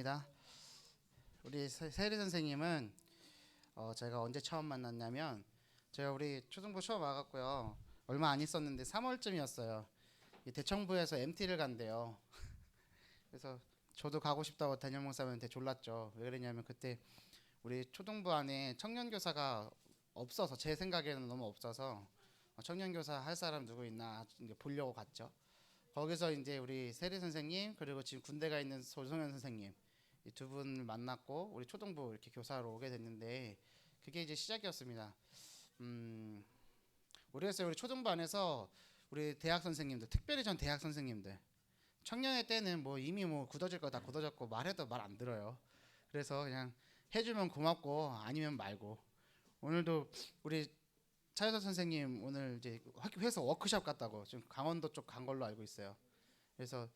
감사합니다. 우리 세- 세리 선생님은 어, 제가 언제 처음 만났냐면 제가 우리 초등부 처음 와갖고요 얼마 안 있었는데 3월쯤이었어요. 이 대청부에서 MT를 간대요. 그래서 저도 가고 싶다고 담임 목사님한테 졸랐죠. 왜 그러냐면 그때 우리 초등부 안에 청년 교사가 없어서 제 생각에는 너무 없어서 어, 청년 교사 할 사람 누구 있나 보려고 갔죠. 거기서 이제 우리 세리 선생님 그리고 지금 군대 가 있는 조성현 선생님 이 두 분을 만났고 우리 초등부 이렇게 교사로 오게 됐는데 그게 이제 시작이었습니다. 음, 모르겠어요. 우리 초등부 안에서 우리 대학 선생님들, 특별히 전 대학 선생님들 청년의 때는 뭐 이미 뭐 굳어질 거 다 굳어졌고 말해도 말 안 들어요. 그래서 그냥 해주면 고맙고 아니면 말고 오늘도 우리 차여서 선생님 오늘 이제 학교에서 워크숍 갔다고 지금 강원도 쪽 간 걸로 알고 있어요. 그래서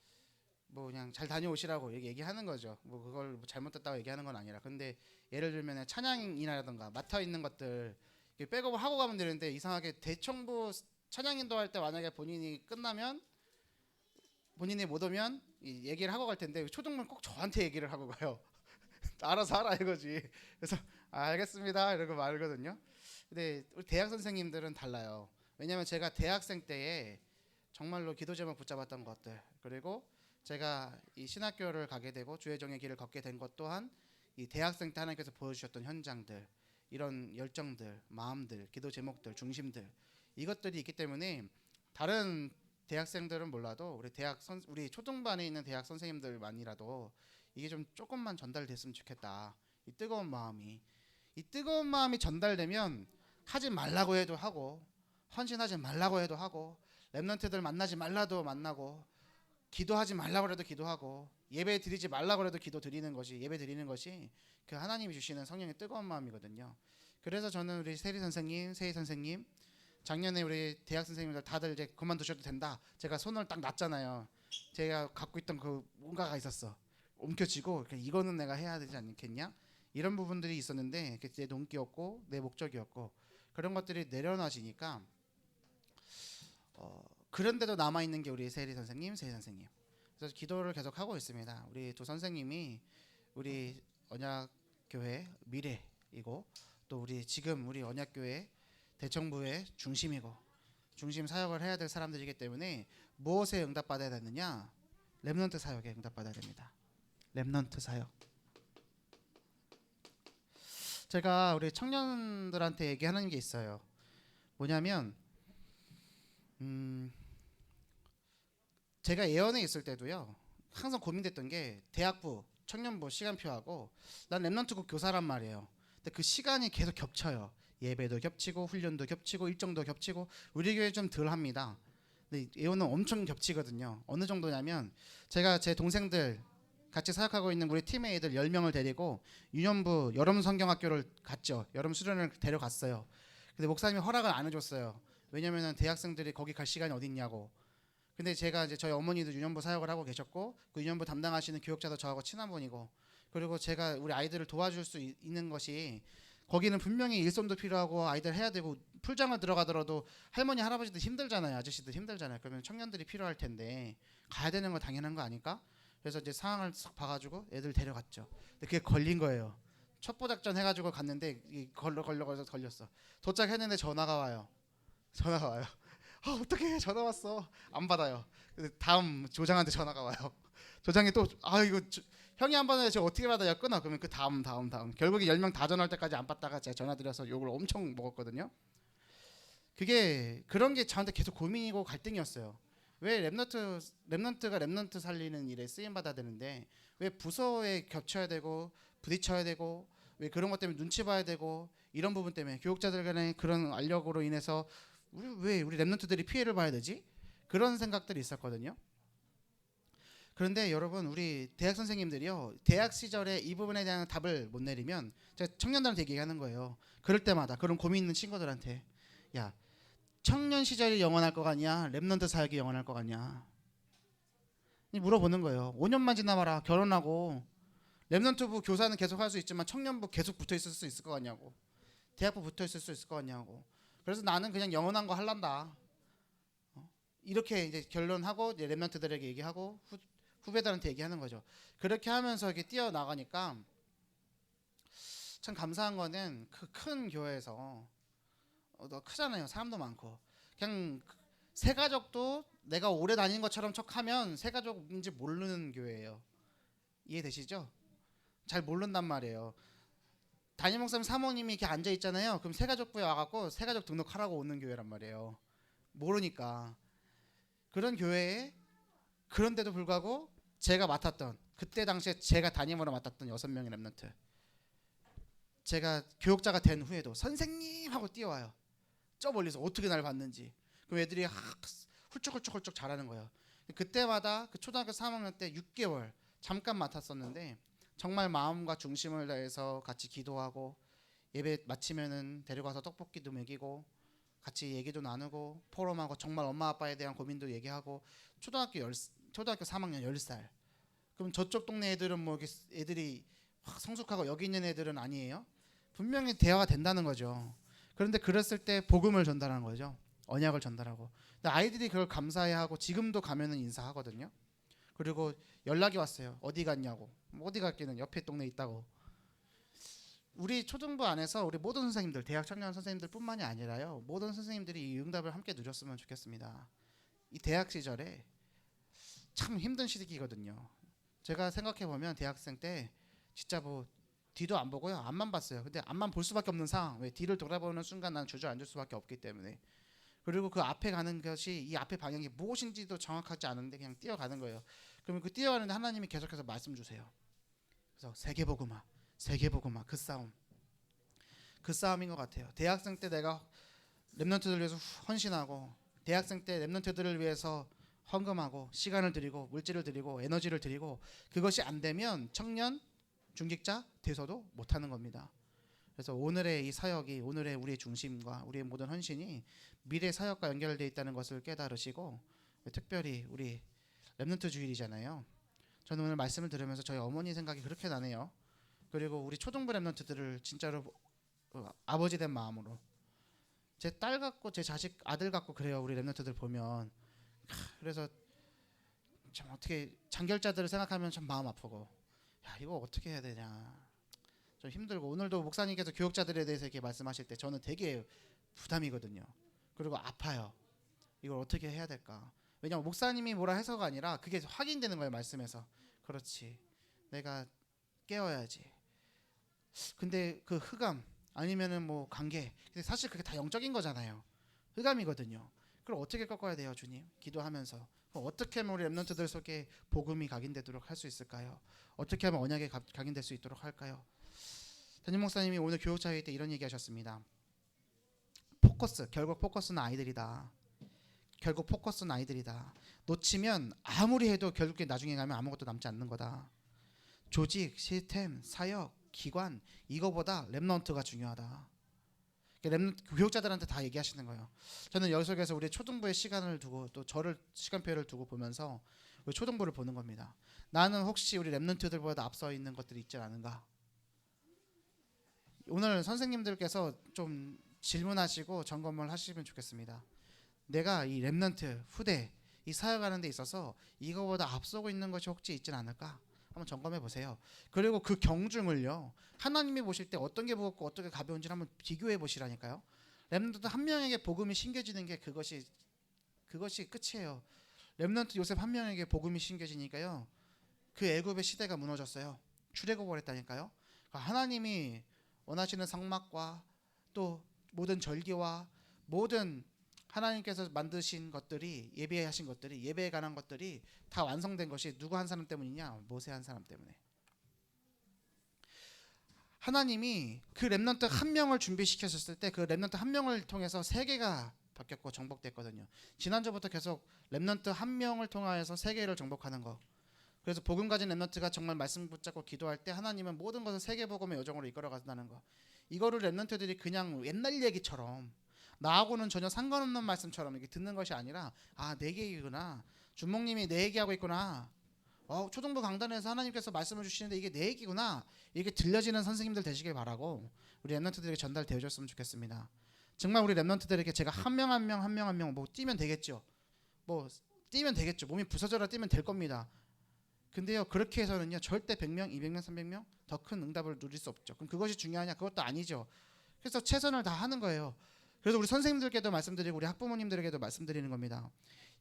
뭐 그냥 잘 다녀오시라고 얘기- 얘기하는 거죠. 뭐 그걸 뭐 잘못됐다고 얘기하는 건 아니라. 근데 예를 들면 찬양이나라든가 맡아 있는 것들 백업을 하고 가면 되는데 이상하게 대청부 찬양 인도할 때 만약에 본인이 끝나면 본인이 못 오면 이 얘기를 하고 갈 텐데 초등부는 꼭 저한테 얘기를 하고 가요. 알아서 하라 이거지. 그래서 아, 알겠습니다 이러고 말거든요. 근데 우리 대학 선생님들은 달라요. 왜냐하면 제가 대학생 때에 정말로 기도 제목 붙잡았던 것들 그리고 제가 이 신학교를 가게 되고 주혜정의 길을 걷게 된 것 또한 이 대학생 때 하나님께서 보여주셨던 현장들 이런 열정들 마음들 기도 제목들 중심들 이것들이 있기 때문에 다른 대학생들은 몰라도 우리 대학 선 우리 초등반에 있는 대학 선생님들만이라도 이게 좀 조금만 전달됐으면 좋겠다. 이 뜨거운 마음이 이 뜨거운 마음이 전달되면 하지 말라고 해도 하고 헌신하지 말라고 해도 하고 랩런트들 만나지 말라도 만나고 기도하지 말라고 해도 기도하고 예배 드리지 말라고 해도 기도 드리는 것이 예배 드리는 것이 그 하나님이 주시는 성령의 뜨거운 마음이거든요. 그래서 저는 우리 세리 선생님, 세희 선생님 작년에 우리 대학 선생님들 다들 이제 그만두셔도 된다. 제가 손을 딱 놨잖아요. 제가 갖고 있던 그 뭔가가 있었어. 옮겨지고 그러니까 이거는 내가 해야 되지 않겠냐? 이런 부분들이 있었는데 내 동기였고 내 목적이었고 그런 것들이 내려놔지니까 어, 그런데도 남아 있는 게 우리 세리 선생님, 세희 선생님. 그래서 기도를 계속 하고 있습니다. 우리 두 선생님이 우리 언약 교회 미래이고 또 우리 지금 우리 언약 교회 대청부의 중심이고 중심 사역을 해야 될 사람들이기 때문에 무엇에 응답받아야 되느냐? 렘넌트 사역에 응답받아야 됩니다. 렘넌트 사역. 제가 우리 청년들한테 얘기하는 게 있어요. 뭐냐면 음 제가 예언에 있을 때도요. 항상 고민됐던 게 대학부, 청년부 시간표하고 난 랩런트국 교사란 말이에요. 근데 그 시간이 계속 겹쳐요. 예배도 겹치고 훈련도 겹치고 일정도 겹치고 우리 교회 좀 덜 합니다. 근데 예언은 엄청 겹치거든요. 어느 정도냐면 제가 제 동생들 같이 사역하고 있는 우리 팀의 애들 10명을 데리고 유년부 여름 성경학교를 갔죠. 여름 수련을 데려갔어요. 근데 목사님이 허락을 안 해줬어요. 왜냐면은 대학생들이 거기 갈 시간이 어디 있냐고. 근데 제가 이제 저희 어머니도 유년부 사역을 하고 계셨고 그 유년부 담당하시는 교육자도 저하고 친한 분이고 그리고 제가 우리 아이들을 도와줄 수 있- 있는 것이 거기는 분명히 일손도 필요하고 아이들 해야 되고 풀장을 들어가더라도 할머니 할아버지들 힘들잖아요. 아저씨들 힘들잖아요. 그러면 청년들이 필요할 텐데 가야 되는 거 당연한 거 아닐까? 그래서 이제 상황을 싹 봐가지고 애들 데려갔죠. 근데 그게 걸린 거예요. 첩보 작전 해가지고 갔는데 이 걸려 걸려 걸려 걸렸어. 도착했는데 전화가 와요. 전화가 와요 아 어떻게 전화 왔어. 안 받아요. 다음 조장한테 전화가 와요. 조장이 또 아 이거 저- 형이 안 받아요 저 어떻게 받아요 끊어? 그러면 그 다음 다음 다음. 결국에 10명 다 전화할 때까지 안 받다가 제가 전화 드려서 욕을 엄청 먹었거든요. 그게 그런 게 저한테 계속 고민이고 갈등이었어요. 왜 랩너트 랩넌트가 랩넌트 살리는 일에 쓰임 받아야 되는데 왜 부서에 겹쳐야 되고 부딪혀야 되고 왜 그런 것 때문에 눈치 봐야 되고 이런 부분 때문에 교육자들 간의 그런 알력으로 인해서 우리 왜 우리 랩런트들이 피해를 봐야 되지? 그런 생각들이 있었거든요. 그런데 여러분 우리 대학 선생님들이요 대학 시절에 이 부분에 대한 답을 못 내리면 제가 청년들한테 얘기하는 거예요. 그럴 때마다 그런 고민 있는 친구들한테 야 청년 시절이 영원할 것 같냐 랩런트 사역이 영원할 것 같냐 이 물어보는 거예요. 5년만 지나봐라 결혼하고 랩런트부 교사는 계속 할 수 있지만 청년부 계속 붙어 있을 수 있을 것 같냐고 대학부 붙어 있을 수 있을 것 같냐고 그래서 나는 그냥 영원한 거 할란다. 어? 이렇게 이제 결론하고 이제 랩런트들에게 얘기하고 후, 후배들한테 얘기하는 거죠. 그렇게 하면서 이렇게 뛰어 나가니까 참 감사한 거는 그 큰 교회에서 어, 너 크잖아요. 사람도 많고 그냥 새 가족도 내가 오래 다닌 것처럼 척하면 새 가족인지 모르는 교회예요. 이해되시죠? 잘 모른단 말이에요. 담임 목사님 사모님이 이렇게 앉아 있잖아요. 그럼 새 가족부에 와갖고 새 가족 등록하라고 오는 교회란 말이에요. 모르니까 그런 교회에 그런데도 불구하고 제가 맡았던 그때 당시에 제가 담임으로 맡았던 여섯 명의 랩런트 제가 교육자가 된 후에도 선생님 하고 뛰어와요. 저 멀리서 어떻게 날 봤는지 그럼 애들이 막 훌쩍훌쩍훌쩍 잘하는 거예요. 그때마다 그 초등학교 3학년 때 6개월 잠깐 맡았었는데 정말 마음과 중심을 다해서 같이 기도하고 예배 마치면은 데려가서 떡볶이도 먹이고 같이 얘기도 나누고 포럼하고 정말 엄마 아빠에 대한 고민도 얘기하고 초등학교 열 초등학교 3학년 10살. 그럼 저쪽 동네 애들은 뭐 애들이 확 성숙하고 여기 있는 애들은 아니에요? 분명히 대화가 된다는 거죠. 그런데 그랬을 때 복음을 전달하는 거죠. 언약을 전달하고. 근데 아이들이 그걸 감사해하고 지금도 가면은 인사하거든요. 그리고 연락이 왔어요. 어디 갔냐고. 뭐 어디 갔기는 옆에 동네에 있다고 우리 초등부 안에서 우리 모든 선생님들 대학 청년 선생님들뿐만이 아니라요 모든 선생님들이 이 응답을 함께 누렸으면 좋겠습니다. 이 대학 시절에 참 힘든 시기거든요. 제가 생각해 보면 대학생 때 진짜 뭐 뒤도 안 보고요 앞만 봤어요. 근데 앞만 볼 수밖에 없는 상황. 왜 뒤를 돌아보는 순간 난 주저앉을 수밖에 없기 때문에 그리고 그 앞에 가는 것이 이 앞에 방향이 무엇인지도 정확하지 않은데 그냥 뛰어가는 거예요. 그러면 그 뛰어가는데 하나님이 계속해서 말씀 주세요. 그래서 세계복음화 세계복음화 그 싸움 그 싸움인 것 같아요. 대학생 때 내가 랩런트들 위해서 헌신하고 대학생 때 랩런트들을 위해서 헌금하고 시간을 드리고 물질을 드리고 에너지를 드리고 그것이 안 되면 청년 중직자 돼서도 못하는 겁니다. 그래서 오늘의 이 사역이 오늘의 우리의 중심과 우리의 모든 헌신이 미래 사역과 연결되어 있다는 것을 깨달으시고 특별히 우리 랩런트 주일이잖아요. 저는 오늘 말씀을 들으면서 저희 어머니 생각이 그렇게 나네요. 그리고 우리 초등부 랩런트들을 진짜로 어, 아버지 된 마음으로. 제 딸 같고 제 자식 아들 같고 그래요 우리 랩런트들 보면. 하, 그래서 참 어떻게 장결자들을 생각하면 참 마음 아프고. 야 이거 어떻게 해야 되냐. 좀 힘들고. 오늘도 목사님께서 교육자들에 대해서 이렇게 말씀하실 때 저는 되게 부담이거든요. 그리고 아파요. 이걸 어떻게 해야 될까 왜냐면 목사님이 뭐라 해서가 아니라 그게 확인되는 거예요 말씀에서. 그렇지. 내가 깨워야지. 근데 그 흑암 아니면은 뭐 관계 근데 사실 그게 다 영적인 거잖아요. 흑암이거든요. 그걸 어떻게 꺾어야 돼요 주님? 기도하면서. 어떻게 하면 우리 랩런트들 속에 복음이 각인되도록 할 수 있을까요? 어떻게 하면 언약이 각- 각인될 수 있도록 할까요? 담임 목사님이 오늘 교육자회 때 이런 얘기 하셨습니다. 포커스 결국 포커스는 아이들이다 결국 포커스는 아이들이다 놓치면 아무리 해도 결국에 나중에 가면 아무것도 남지 않는 거다 조직 시스템 사역 기관 이거보다 랩넌트가 중요하다. 랩 교육자들한테 다 얘기하시는 거예요. 저는 여기서 우리 초등부의 시간을 두고 또 저를 시간표를 두고 보면서 우리 초등부를 보는 겁니다. 나는 혹시 우리 랩넌트들보다 앞서 있는 것들이 있지 않은가? 오늘 선생님들께서 좀 질문하시고 점검을 하시면 좋겠습니다. 내가 이 랩넌트 후대 이 사역하는 데 있어서 이거보다 앞서고 있는 것이 혹시 있지 않을까? 한번 점검해 보세요. 그리고 그 경중을요. 하나님이 보실 때 어떤 게 무겁고 어떤 게 가벼운지 한번 비교해 보시라니까요. 렘넌트 한 명에게 복음이 심겨지는 게 그것이 그것이 끝이에요. 렘넌트 요셉 한 명에게 복음이 심겨지니까요. 그 애굽의 시대가 무너졌어요. 출애굽을 했다니까요. 그러니까 하나님이 원하시는 성막과 또 모든 절기와 모든 하나님께서 만드신 것들이 예배하신 것들이 예배에 관한 것들이 다 완성된 것이 누구 한 사람 때문이냐? 모세 한 사람 때문에. 하나님이 그 렘넌트 한 명을 준비시켰을 때 그 렘넌트 한 명을 통해서 세계가 바뀌었고 정복됐거든요. 지난주부터 계속 렘넌트 한 명을 통하여서 세계를 정복하는 거. 그래서 복음 가진 렘넌트가 정말 말씀 붙잡고 기도할 때 하나님은 모든 것을 세계 복음의 여정으로 이끌어 간다는 거. 이거를 렘넌트들이 그냥 옛날 얘기처럼 나하고는 전혀 상관없는 말씀처럼 이렇게 듣는 것이 아니라 아 내 얘기구나 주목님이 내 얘기하고 있구나 어, 초등부 강단에서 하나님께서 말씀을 주시는데 이게 내 얘기구나 이렇게 들려지는 선생님들 되시길 바라고 우리 랩런트들에게 전달되어졌으면 좋겠습니다 정말 우리 랩런트들에게 제가 한 명 한 명 한 명 한 명 뭐 뛰면 되겠죠 뭐 뛰면 되겠죠 몸이 부서져라 뛰면 될 겁니다 근데요 그렇게 해서는요 절대 100명, 200명, 300명 더 큰 응답을 누릴 수 없죠. 그럼 그것이 중요하냐? 그것도 아니죠. 그래서 최선을 다 하는 거예요. 그래서 우리 선생님들께도 말씀드리고 우리 학부모님들에게도 말씀드리는 겁니다.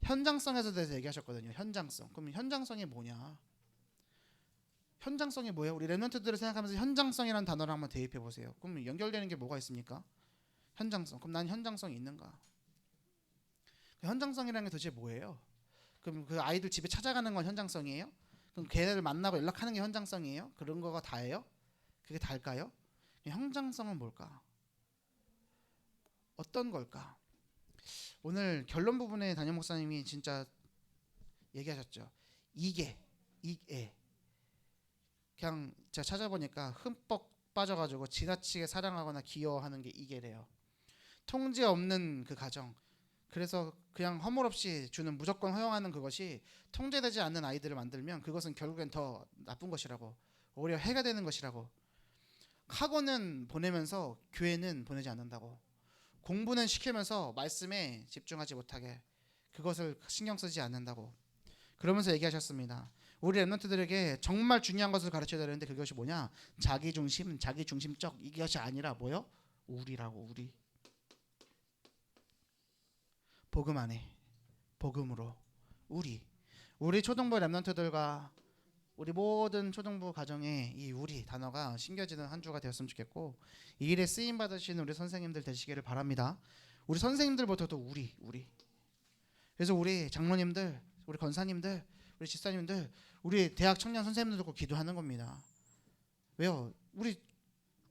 현장성에서 대해서 얘기하셨거든요. 현장성. 그럼 현장성이 뭐냐? 현장성이 뭐예요? 우리 랩런트들을 생각하면서 현장성이라는 단어를 한번 대입해 보세요. 그럼 연결되는 게 뭐가 있습니까? 현장성. 그럼 난 현장성이 있는가? 그 현장성이라는 게 도대체 뭐예요? 그럼 그 아이들 집에 찾아가는 건 현장성이에요? 그럼 걔네들 만나고 연락하는 게 현장성이에요? 그런 거가 다예요? 그게 다일까요? 현장성은 뭘까? 어떤 걸까? 오늘 결론 부분에 담임 목사님이 진짜 얘기하셨죠. 이게 이게 그냥 제가 찾아보니까 흠뻑 빠져가지고 지나치게 사랑하거나 귀여워하는 게 이게래요. 통제 없는 그 가정. 그래서 그냥 허물 없이 주는 무조건 허용하는 그것이 통제되지 않는 아이들을 만들면 그것은 결국엔 더 나쁜 것이라고 오히려 해가 되는 것이라고 학원은 보내면서 교회는 보내지 않는다고 공부는 시키면서 말씀에 집중하지 못하게 그것을 신경 쓰지 않는다고 그러면서 얘기하셨습니다. 우리 랩런트들에게 정말 중요한 것을 가르쳐야 되는데 그것이 뭐냐? 자기 중심, 자기 중심적 이것이 아니라 뭐요? 우리라고 우리. 복음 안에 복음으로 우리 우리 초등부 랩런트들과 우리 모든 초등부 가정에 이 우리 단어가 심겨지는 한 주가 되었으면 좋겠고 이 일에 쓰임 받으시는 우리 선생님들 되시기를 바랍니다. 우리 선생님들부터도 우리 우리. 그래서 우리 장로님들, 우리 권사님들, 우리 집사님들, 우리 대학 청년 선생님들도 꼭 기도하는 겁니다. 왜요? 우리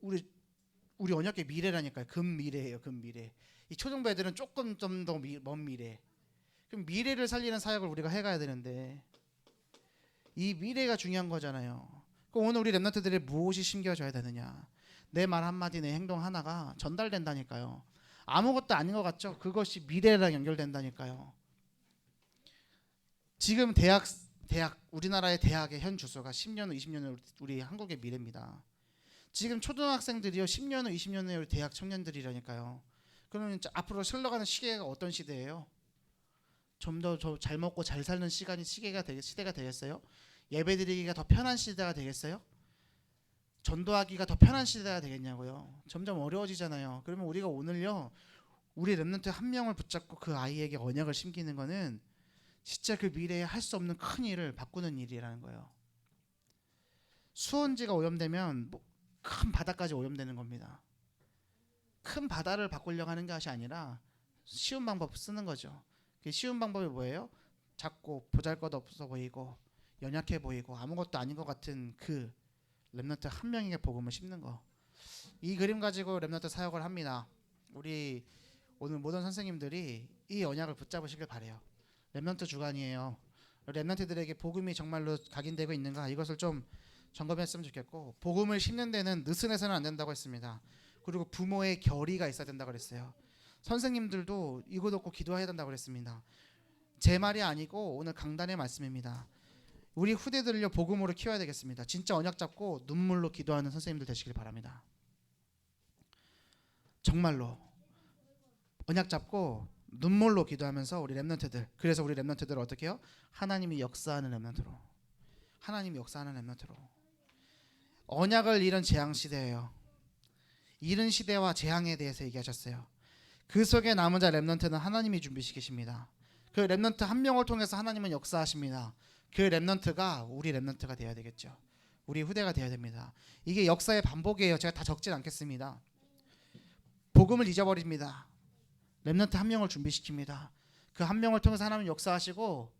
우리 우리 언약의 미래라니까요. 금 미래예요. 금 미래. 이 초등부 애들은 조금 좀 더 먼 미래. 그럼 미래를 살리는 사역을 우리가 해가야 되는데 이 미래가 중요한 거잖아요. 그럼 오늘 우리 랩런트들이 무엇이 심겨져야 되느냐? 내 말 한마디, 내 행동 하나가 전달된다니까요. 아무것도 아닌 것 같죠? 그것이 미래랑 연결된다니까요. 지금 대학 대학 우리나라의 대학의 현 주소가 10년 후 20년 후 우리 한국의 미래입니다. 지금 초등학생들이요 10년 후 20년 후에 우리 대학 청년들이라니까요. 그러면 앞으로 흘러가는 시계가 어떤 시대예요? 좀 더 잘 먹고 잘 사는 시간이 시계가 되겠 시대가 되겠어요? 예배드리기가 더 편한 시대가 되겠어요? 전도하기가 더 편한 시대가 되겠냐고요. 점점 어려워지잖아요. 그러면 우리가 오늘요 우리 랩런트 한 명을 붙잡고 그 아이에게 언약을 심기는 거는 진짜 그 미래에 할 수 없는 큰 일을 바꾸는 일이라는 거예요. 수온지가 오염되면 뭐 큰 바다까지 오염되는 겁니다. 큰 바다를 바꾸려고 하는 것이 아니라 쉬운 방법 쓰는 거죠. 그 쉬운 방법이 뭐예요? 작고 보잘것없어 보이고 연약해 보이고 아무것도 아닌 것 같은 그 랩너트 한 명에게 복음을 심는 거. 이 그림 가지고 랩너트 사역을 합니다. 우리 오늘 모든 선생님들이 이 언약을 붙잡으시길 바래요. 랩너트 주간이에요. 랩너트들에게 복음이 정말로 각인되고 있는가 이것을 좀 점검했으면 좋겠고 복음을 심는 데는 느슨해서는 안 된다고 했습니다. 그리고 부모의 결의가 있어야 된다고 그랬어요. 선생님들도 이거 듣고 기도해야 된다고 그랬습니다. 제 말이 아니고 오늘 강단의 말씀입니다. 우리 후대들을요 복음으로 키워야 되겠습니다. 진짜 언약 잡고 눈물로 기도하는 선생님들 되시길 바랍니다. 정말로 언약 잡고 눈물로 기도하면서 우리 렘넌트들 그래서 우리 렘넌트들 어떻게 해요? 하나님이 역사하는 렘넌트로 하나님이 역사하는 렘넌트로 언약을 잃은 재앙 시대예요. 잃은 시대와 재앙에 대해서 얘기하셨어요. 그 속에 남은 자 렘넌트는 하나님이 준비시키십니다. 그 렘넌트 한 명을 통해서 하나님은 역사하십니다. 그 렘넌트가 우리 렘넌트가 되어야 되겠죠. 우리 후대가 되어야 됩니다. 이게 역사의 반복이에요. 제가 다 적진 않겠습니다. 복음을 잊어버립니다. 렘넌트 한 명을 준비시킵니다. 그 한 명을 통해서 하나님 역사하시고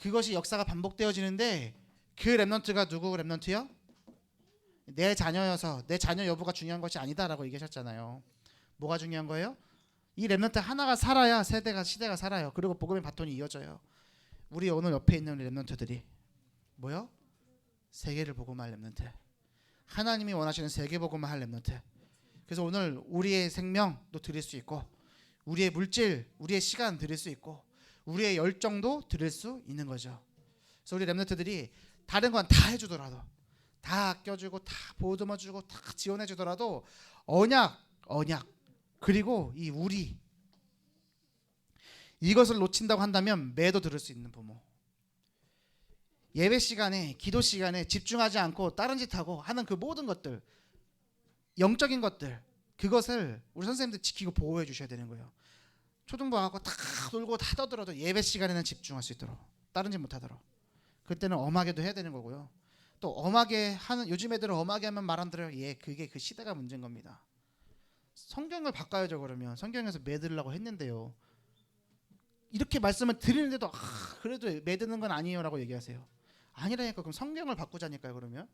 그것이 역사가 반복되어지는데 그 렘넌트가 누구 렘넌트요? 내 자녀여서 내 자녀 여부가 중요한 것이 아니다라고 얘기하셨잖아요. 뭐가 중요한 거예요? 이 렘넌트 하나가 살아야 세대가 시대가 살아요. 그리고 복음의 바톤이 이어져요. 우리 오늘 옆에 있는 렘넌트들이 뭐요? 세계를 복음할 렘넌트. 하나님이 원하시는 세계 복음을 할 렘넌트. 그래서 오늘 우리의 생명도 드릴 수 있고 우리의 물질, 우리의 시간 드릴 수 있고 우리의 열정도 드릴 수 있는 거죠. 그래서 우리 렘넌트들이 다른 건 다 해주더라도 다 아껴주고 다 보듬어주고 다 지원해주더라도 언약, 언약 그리고 이 우리 이것을 놓친다고 한다면 매도 들을 수 있는 부모. 예배 시간에 기도 시간에 집중하지 않고 다른 짓 하고 하는 그 모든 것들 영적인 것들 그것을 우리 선생님들 지키고 보호해 주셔야 되는 거예요. 초등부 하고 다 놀고 다 떠들어도 예배 시간에는 집중할 수 있도록 다른 짓 못하도록 그때는 엄하게도 해야 되는 거고요. 또 엄하게 하는 요즘 애들은 엄하게 하면 말 안 들어요. 예, 그게 그 시대가 문제인 겁니다. 성경을 바꿔야죠 그러면 성경에서 매들라고 했는데요. 이렇게 말씀을 드리는데도 아, 그래도 매드는 건 아니에요라고 얘기하세요. 아니라니까 그럼 성경을 바꾸자니까요 그러면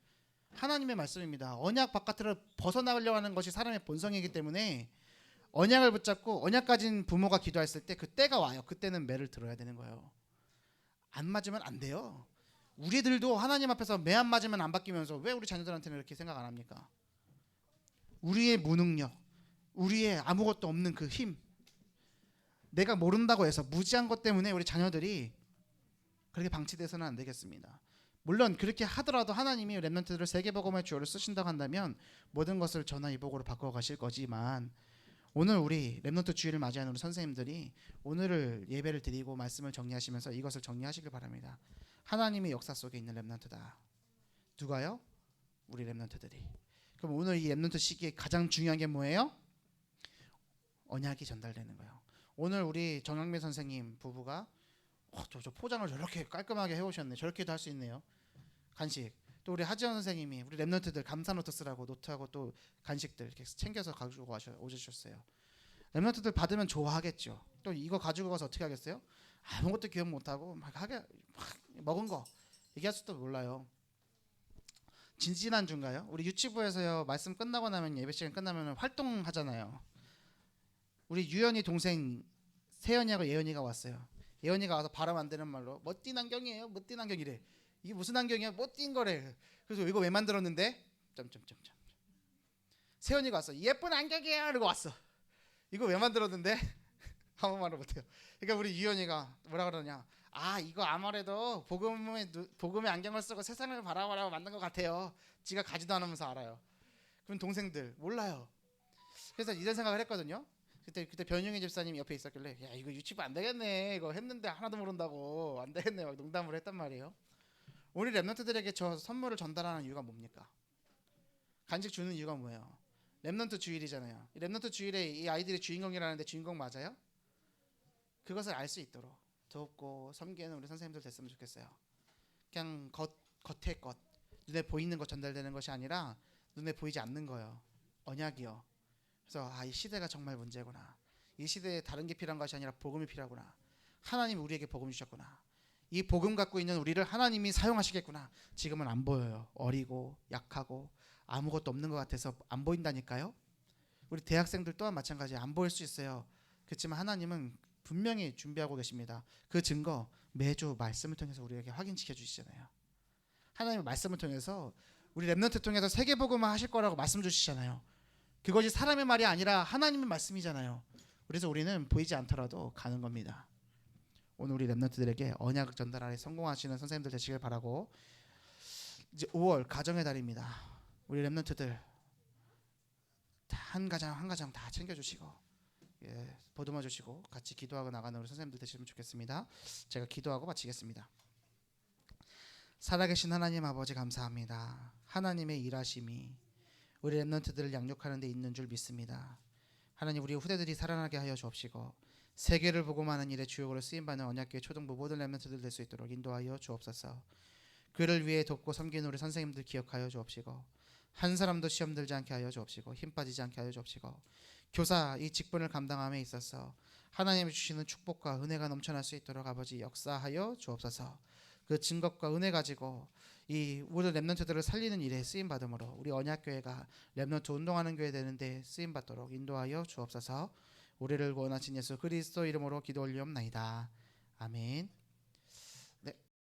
하나님의 말씀입니다. 언약 바깥으로 벗어나려고 하는 것이 사람의 본성이기 때문에 언약을 붙잡고 언약 가진 부모가 기도했을 때 그 때가 와요. 그때는 매를 들어야 되는 거예요. 안 맞으면 안 돼요. 우리들도 하나님 앞에서 매 안 맞으면 안 바뀌면서 왜 우리 자녀들한테는 이렇게 생각 안 합니까? 우리의 무능력, 우리의 아무것도 없는 그 힘, 내가 모른다고 해서 무지한 것 때문에 우리 자녀들이 그렇게 방치돼서는 안 되겠습니다. 물론 그렇게 하더라도 하나님이 렘넌트들을 세계복음의 주어를 쓰신다고 한다면 모든 것을 전화위복으로 바꿔 가실 거지만 오늘 우리 렘넌트 주일을 맞이하는 우리 선생님들이 오늘을 예배를 드리고 말씀을 정리하시면서 이것을 정리하시길 바랍니다. 하나님의 역사 속에 있는 렘넌트다. 누가요? 우리 렘넌트들이. 그럼 오늘 이 렘넌트 시기에 가장 중요한 게 뭐예요? 언약이 전달되는 거예요. 오늘 우리 정영민 선생님 부부가 어, 저, 저 포장을 저렇게 깔끔하게 해오셨네. 저렇게도 할 수 있네요. 간식. 또 우리 하지원 선생님이 우리 랩런트들 감사 노트 쓰라고 노트하고 또 간식들 이렇게 챙겨서 가지고 와셔 오주셨어요. 랩런트들 받으면 좋아하겠죠. 또 이거 가지고 가서 어떻게 하겠어요? 아무것도 기억 못하고 막 하게 막 먹은 거 얘기할 수도 몰라요. 진지난 중가요? 우리 유치부에서요 말씀 끝나고 나면 예배 시간 끝나면 활동하잖아요. 우리 유연이 동생 세연이하고 예연이가 왔어요. 예연이가 와서 바람 안 되는 말로 멋진 안경이에요. 멋진 안경이래. 이게 무슨 안경이야? 멋진 거래. 그래서 이거 왜 만들었는데? 점점점점. 세연이가 왔어. 예쁜 안경이에요. 그러고 왔어. 이거 왜 만들었는데? 아무 말을 못해요. 그러니까 우리 유연이가 뭐라 그러냐? 아 이거 아무래도 복음의 누- 복음의 안경을 쓰고 세상을 바라보라고 만든 것 같아요. 지가 가지도 않으면서 알아요. 그럼 동생들 몰라요. 그래서 이런 생각을 했거든요. 그때 그때 변용희 집사님 옆에 있었길래 야 이거 유치부 안 되겠네 이거 했는데 하나도 모른다고 안 되겠네 막 농담을 했단 말이에요. 우리 랩런트들에게 저 선물을 전달하는 이유가 뭡니까? 간식 주는 이유가 뭐예요? 랩런트 주일이잖아요. 이 랩런트 주일에 이 아이들이 주인공이라는데 주인공 맞아요? 그것을 알 수 있도록 돕고 섬기는 우리 선생님들 됐으면 좋겠어요. 그냥 겉 겉의 것 눈에 보이는 것 전달되는 것이 아니라 눈에 보이지 않는 거예요. 언약이요. 그래서 아 이 시대가 정말 문제구나. 이 시대에 다른 게 필요한 것이 아니라 복음이 필요하구나. 하나님이 우리에게 복음 주셨구나. 이 복음 갖고 있는 우리를 하나님이 사용하시겠구나. 지금은 안 보여요. 어리고 약하고 아무것도 없는 것 같아서 안 보인다니까요. 우리 대학생들 또한 마찬가지예요. 안 보일 수 있어요. 그렇지만 하나님은 분명히 준비하고 계십니다. 그 증거 매주 말씀을 통해서 우리에게 확인시켜 주시잖아요. 하나님의 말씀을 통해서 우리 렘넌트 통해서 세계 복음을 하실 거라고 말씀 주시잖아요. 그것이 사람의 말이 아니라 하나님의 말씀이잖아요. 그래서 우리는 보이지 않더라도 가는 겁니다. 오늘 우리 렘넌트들에게 언약 전달하에 성공하시는 선생님들 되시길 바라고 이제 5월 가정의 달입니다. 우리 다한 가정 한 가정 다 챙겨주시고 예, 보듬어 주시고 같이 기도하고 나가는 우리 선생님들 되시면 좋겠습니다. 제가 기도하고 마치겠습니다. 살아계신 하나님 아버지 감사합니다. 하나님의 일하심이 우리 렘넌트들을 양육하는 데 있는 줄 믿습니다. 하나님 우리 후대들이 살아나게 하여 주옵시고 세계를 복음하는 일에 주역으로 쓰임 받는 언약교회 초등부 모든 렘넌트들 될 수 있도록 인도하여 주옵소서. 그를 위해 돕고 섬기는 우리 선생님들 기억하여 주옵시고 한 사람도 시험 들지 않게 하여 주옵시고 힘 빠지지 않게 하여 주옵시고 교사 이 직분을 감당함에 있어서 하나님이 주시는 축복과 은혜가 넘쳐날 수 있도록 아버지 역사하여 주옵소서. 그 증거과 은혜 가지고 이 모든 렘넌트들을 살리는 일에 쓰임 받음으로 우리 언약 교회가 렘넌트 운동하는 교회 되는데 쓰임 받도록 인도하여 주옵소서. 우리를 원하신 예수 그리스도 이름으로 기도 올리옵나이다. 아멘.